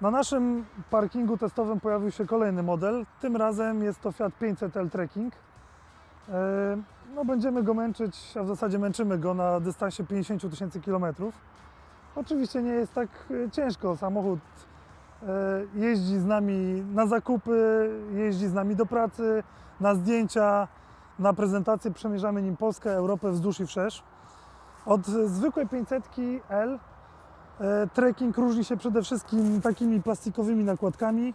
Na naszym parkingu testowym pojawił się kolejny model. Tym razem jest to Fiat 500L Trekking. E, No, będziemy go męczyć, a w zasadzie męczymy go na dystansie 50 000 tysięcy kilometrów. Oczywiście nie jest tak e, ciężko. Samochód e, jeździ z nami na zakupy, jeździ z nami do pracy, na zdjęcia, na prezentacje. Przemierzamy nim Polskę, Europę wzdłuż i wszerz. Od zwykłej 500L E, Trekking różni się przede wszystkim takimi plastikowymi nakładkami,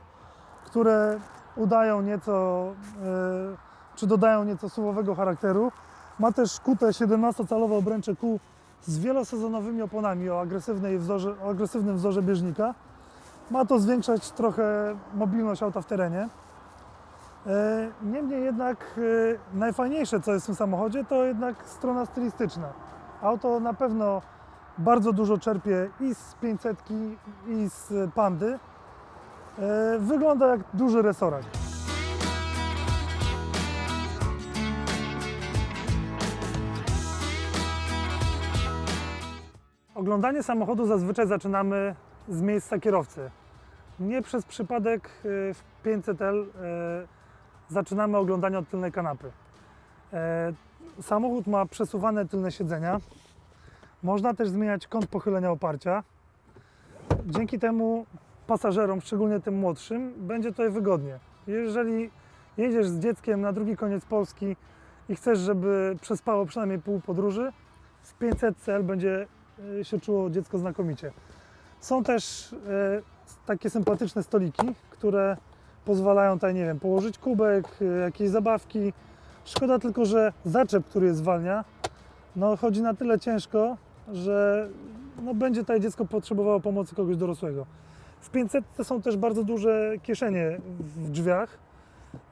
które udają nieco, e, czy dodają nieco suwowego charakteru. Ma też kute 17-calowe obręcze kół z wielosezonowymi oponami o, agresywnej wzorze, o agresywnym wzorze bieżnika. Ma to zwiększać trochę mobilność auta w terenie. E, Niemniej jednak e, najfajniejsze, co jest w tym samochodzie, to jednak strona stylistyczna. Auto na pewno bardzo dużo czerpie i z 500 i z Pandy. E, Wygląda jak duży resorak. Oglądanie samochodu zazwyczaj zaczynamy z miejsca kierowcy. Nie przez przypadek e, w 500L e, zaczynamy oglądanie od tylnej kanapy. Samochód ma przesuwane tylne siedzenia, można też zmieniać kąt pochylenia oparcia. Dzięki temu pasażerom, szczególnie tym młodszym, będzie tutaj wygodnie. Jeżeli jedziesz z dzieckiem na drugi koniec Polski i chcesz, żeby przespało przynajmniej pół podróży, w 500 cl będzie e, się czuło dziecko znakomicie. Są też e, takie sympatyczne stoliki, które pozwalają tutaj, nie wiem, położyć kubek, e, jakieś zabawki. Szkoda tylko, że zaczep, który je zwalnia, no, chodzi na tyle ciężko, że no, będzie tutaj dziecko potrzebowało pomocy kogoś dorosłego. W 500 są też bardzo duże kieszenie w drzwiach.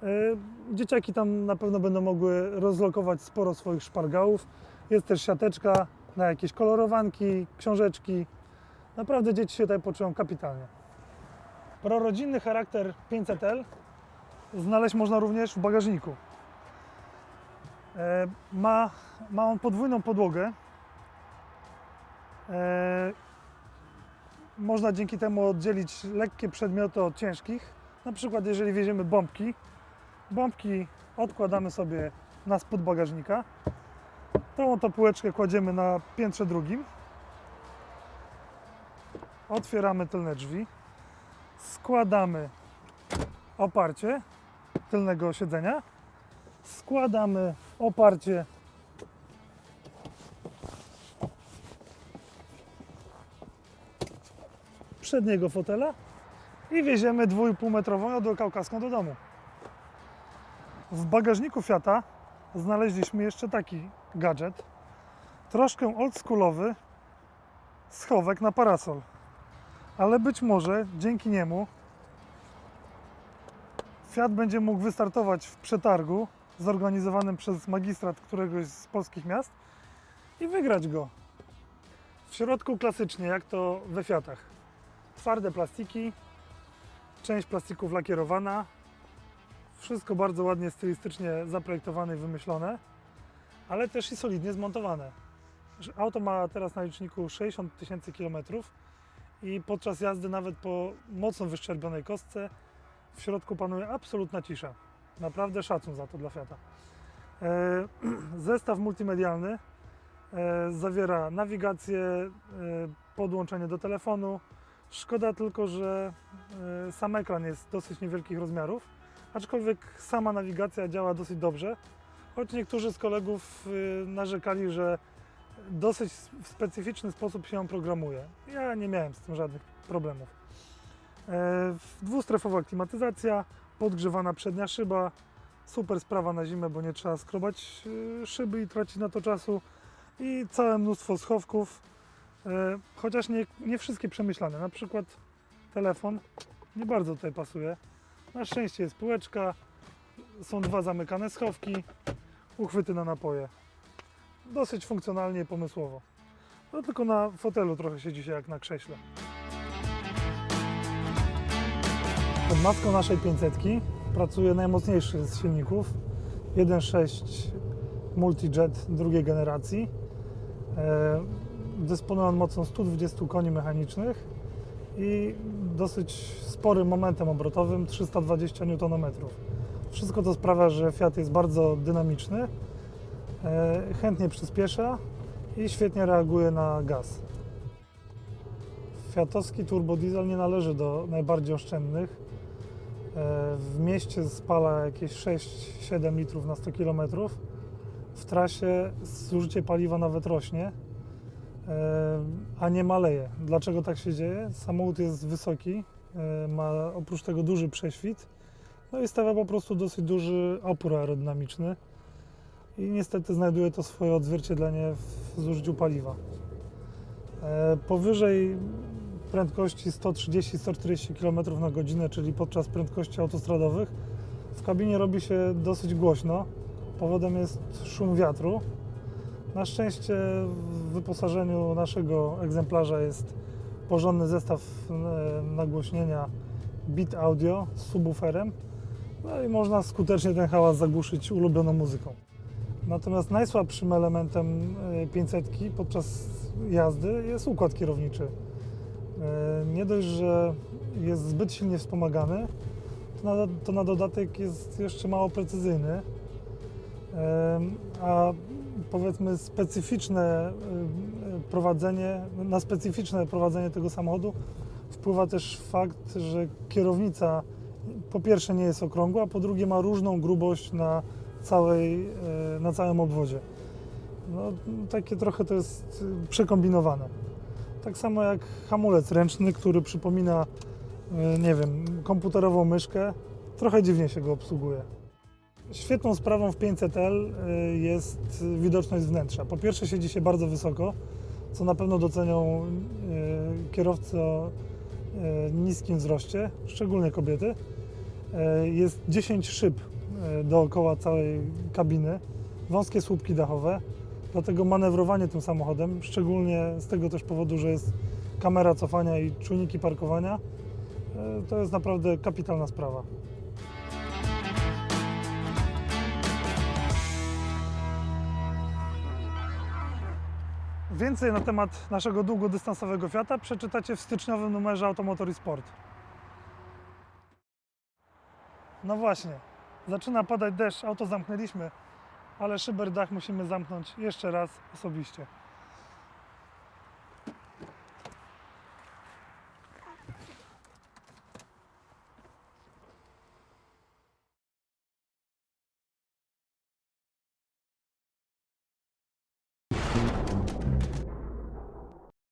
E, Dzieciaki tam na pewno będą mogły rozlokować sporo swoich szpargałów. Jest też siateczka na jakieś kolorowanki, książeczki. Naprawdę dzieci się tutaj poczują kapitalnie. Prorodzinny charakter 500L znaleźć można również w bagażniku. E, Ma, ma on podwójną podłogę. E, Można dzięki temu oddzielić lekkie przedmioty od ciężkich. Na przykład jeżeli wieziemy bombki, bombki odkładamy sobie na spód bagażnika. Tą oto półeczkę kładziemy na piętrze drugim. Otwieramy tylne drzwi. Składamy oparcie tylnego siedzenia składamy oparcie przedniego fotela i wieziemy 2,5 metrową jodłę kaukaską do domu. W bagażniku Fiata znaleźliśmy jeszcze taki gadżet, troszkę oldschoolowy schowek na parasol. Ale być może dzięki niemu Fiat będzie mógł wystartować w przetargu zorganizowanym przez magistrat któregoś z polskich miast i wygrać go. W środku klasycznie, jak to we Fiatach. Twarde plastiki, część plastików lakierowana, wszystko bardzo ładnie stylistycznie zaprojektowane i wymyślone, ale też i solidnie zmontowane. Auto ma teraz na liczniku 60 tysięcy kilometrów i podczas jazdy nawet po mocno wyszczerbionej kostce w środku panuje absolutna cisza. Naprawdę szacun za to dla Fiata. E, Zestaw multimedialny e, zawiera nawigację, e, podłączenie do telefonu. Szkoda tylko, że e, sam ekran jest dosyć niewielkich rozmiarów, aczkolwiek sama nawigacja działa dosyć dobrze, choć niektórzy z kolegów e, narzekali, że dosyć w specyficzny sposób się ją programuje. Ja nie miałem z tym żadnych problemów. E, Dwustrefowa klimatyzacja, podgrzewana przednia szyba, super sprawa na zimę, bo nie trzeba skrobać szyby i tracić na to czasu i całe mnóstwo schowków, chociaż nie, nie wszystkie przemyślane, na przykład telefon nie bardzo tutaj pasuje. Na szczęście jest półeczka, są dwa zamykane schowki, uchwyty na napoje. Dosyć funkcjonalnie i pomysłowo. No tylko na fotelu trochę siedzi się jak na krześle. Pod maską naszej 500 pracuje najmocniejszy z silników 1.6 Multijet drugiej generacji. Dysponuje on mocą 120 koni mechanicznych i dosyć sporym momentem obrotowym 320 Nm. Wszystko to sprawia, że Fiat jest bardzo dynamiczny, e, chętnie przyspiesza i świetnie reaguje na gaz. Fiatowski turbodiesel nie należy do najbardziej oszczędnych. E, W mieście spala jakieś 6-7 litrów na 100 km. W trasie zużycie paliwa nawet rośnie, a nie maleje. Dlaczego tak się dzieje? Samochód jest wysoki, e, ma oprócz tego duży prześwit, no i stawia po prostu dosyć duży opór aerodynamiczny i niestety znajduje to swoje odzwierciedlenie w zużyciu paliwa. E, Powyżej prędkości 130-140 km na godzinę, czyli podczas prędkości autostradowych, w kabinie robi się dosyć głośno. Powodem jest szum wiatru. Na szczęście w wyposażeniu naszego egzemplarza jest porządny zestaw e, nagłośnienia Beat Audio z subwooferem. No i można skutecznie ten hałas zagłuszyć ulubioną muzyką. Natomiast najsłabszym elementem e, 500 podczas jazdy jest układ kierowniczy. E, Nie dość, że jest zbyt silnie wspomagany, to na, to na dodatek jest jeszcze mało precyzyjny. A powiedzmy specyficzne e, prowadzenie, na specyficzne prowadzenie tego samochodu wpływa też fakt, że kierownica po pierwsze nie jest okrągła, a po drugie ma różną grubość na, całej, e, na całym obwodzie. No, takie trochę to jest przekombinowane. Tak samo jak hamulec ręczny, który przypomina, nie wiem, komputerową myszkę, trochę dziwnie się go obsługuje. Świetną sprawą w 500L e, jest widoczność wnętrza. Po pierwsze siedzi się bardzo wysoko, co na pewno docenią e, kierowcy o e, niskim wzroście, szczególnie kobiety. Jest 10 szyb dookoła całej kabiny, wąskie słupki dachowe, dlatego manewrowanie tym samochodem, szczególnie z tego też powodu, że jest kamera cofania i czujniki parkowania, to jest naprawdę kapitalna sprawa. Więcej na temat naszego długodystansowego Fiata przeczytacie w styczniowym numerze Automotor i Sport. No właśnie, zaczyna padać deszcz, auto zamknęliśmy, ale szyber dach musimy zamknąć jeszcze raz osobiście.